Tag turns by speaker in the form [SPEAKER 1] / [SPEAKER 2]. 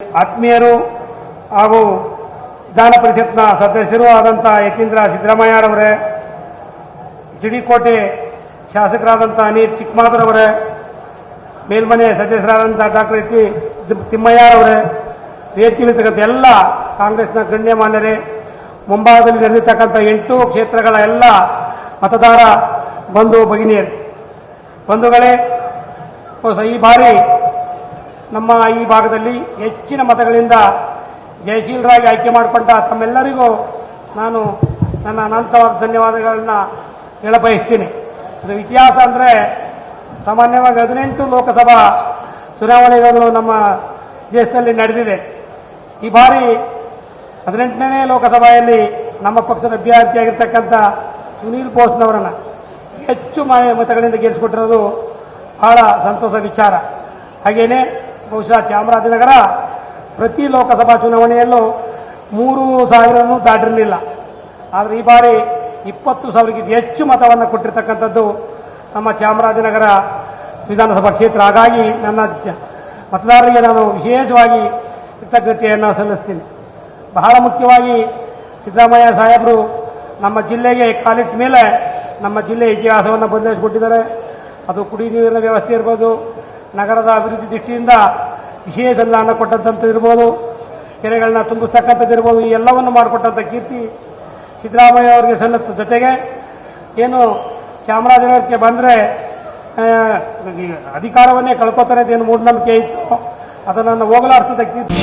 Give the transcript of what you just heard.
[SPEAKER 1] ಆತ್ಮೀಯರು ಹಾಗೂ ವಿಧಾನ ಪರಿಷತ್ನ ಸದಸ್ಯರು ಆದಂತಹ ಯತೀಂದ್ರ ಸಿದ್ದರಾಮಯ್ಯರವರೇ ಜಿಡಿಕೋಟೆ ಶಾಸಕರಾದಂಥ ಅನಿಲ್ ಚಿಕ್ಕಮಾದರವರೇ ಮೇಲ್ಮನೆ ಸದಸ್ಯರಾದಂಥ ಡಾಕ್ಟರ್ ಎಚ್ ತಿಮ್ಮಯ್ಯರವರೇ ವೇದಿಕೆಯಲ್ಲಿರ್ತಕ್ಕಂಥ ಎಲ್ಲ ಕಾಂಗ್ರೆಸ್ನ ಗಣ್ಯಮಾನ್ಯರೇ ಮುಂಭಾಗದಲ್ಲಿ ನಡೆದಿರ್ತಕ್ಕಂಥ ಎಂಟು ಕ್ಷೇತ್ರಗಳ ಎಲ್ಲ ಮತದಾರ ಬಂಧು ಭಗಿನಿಯರು. ಬಂಧುಗಳೇ, ಈ ಬಾರಿ ನಮ್ಮ ಈ ಭಾಗದಲ್ಲಿ ಹೆಚ್ಚಿನ ಮತಗಳಿಂದ ಜಯಶೀಲರಾಗಿ ಆಯ್ಕೆ ಮಾಡಿಕೊಂಡ ತಮ್ಮೆಲ್ಲರಿಗೂ ನಾನು ನನ್ನ ಅನಂತವಾದ ಧನ್ಯವಾದಗಳನ್ನು ಹೇಳಬಯಸ್ತೀನಿ. ಇದು ಇತಿಹಾಸ ಅಂದರೆ ಸಾಮಾನ್ಯವಾಗಿ ಹದಿನೆಂಟು ಲೋಕಸಭಾ ಚುನಾವಣೆಗಳು ನಮ್ಮ ದೇಶದಲ್ಲಿ ನಡೆದಿದೆ. ಈ ಬಾರಿ ಹದಿನೆಂಟನೇ ಲೋಕಸಭೆಯಲ್ಲಿ ನಮ್ಮ ಪಕ್ಷದ ಅಭ್ಯರ್ಥಿಯಾಗಿರ್ತಕ್ಕಂಥ ಸುನೀಲ್ ಬೋಸ್ನವರನ್ನು ಹೆಚ್ಚು ಮತಗಳಿಂದ ಗೆಲ್ಲಿಸಿಕೊಟ್ಟಿರೋದು ಬಹಳ ಸಂತೋಷ ವಿಚಾರ. ಹಾಗೆಯೇ ಬಹುಶಃ ಚಾಮರಾಜನಗರ ಪ್ರತಿ ಲೋಕಸಭಾ ಚುನಾವಣೆಯಲ್ಲೂ ಮೂರು ಸಾವಿರನೂ ದಾಟಿರಲಿಲ್ಲ. ಆದರೆ ಈ ಬಾರಿ ಇಪ್ಪತ್ತು ಸಾವಿರಕ್ಕಿಂತ ಹೆಚ್ಚು ಮತವನ್ನು ಕೊಟ್ಟಿರ್ತಕ್ಕಂಥದ್ದು ನಮ್ಮ ಚಾಮರಾಜನಗರ ವಿಧಾನಸಭಾ ಕ್ಷೇತ್ರ. ಹಾಗಾಗಿ ನನ್ನ ಮತದಾರರಿಗೆ ನಾನು ವಿಶೇಷವಾಗಿ ಕೃತಜ್ಞತೆಯನ್ನು ಸಲ್ಲಿಸ್ತೀನಿ. ಬಹಳ ಮುಖ್ಯವಾಗಿ ಸಿದ್ದರಾಮಯ್ಯ ಸಾಹೇಬರು ನಮ್ಮ ಜಿಲ್ಲೆಗೆ ಕಾಲಿಟ್ಟ ಮೇಲೆ ನಮ್ಮ ಜಿಲ್ಲೆಯ ಇತಿಹಾಸವನ್ನು ಬದಲಾಯಿಸಿಕೊಟ್ಟಿದ್ದಾರೆ. ಅದು ಕುಡಿ ನೀರಿನ ವ್ಯವಸ್ಥೆ ಇರ್ಬೋದು ನಗರದ ಅಭಿವೃದ್ಧಿ ದೃಷ್ಟಿಯಿಂದ ವಿಶೇಷ ಅನುದಾನ ಕೊಟ್ಟಂಥದ್ದು ಇರ್ಬೋದು, ಕೆರೆಗಳನ್ನ ತುಂಬಿಸ್ತಕ್ಕಂಥದ್ದು ಇರ್ಬೋದು, ಈ ಎಲ್ಲವನ್ನು ಮಾಡಿಕೊಟ್ಟಂಥ ಕೀರ್ತಿ ಸಿದ್ದರಾಮಯ್ಯ ಅವರಿಗೆ ಸಲ್ಲುತ್ತ. ಜೊತೆಗೆ ಏನು ಚಾಮರಾಜನಗರಕ್ಕೆ ಬಂದರೆ ಅಧಿಕಾರವನ್ನೇ ಕಳ್ಕೊತಾರೆ ಅಂತ ಏನು ಮೂಢನಂಬಿಕೆ ಇತ್ತು, ಅದನ್ನು ಹೋಗಲಾಡ್ತದ ಕೀರ್ತಿ.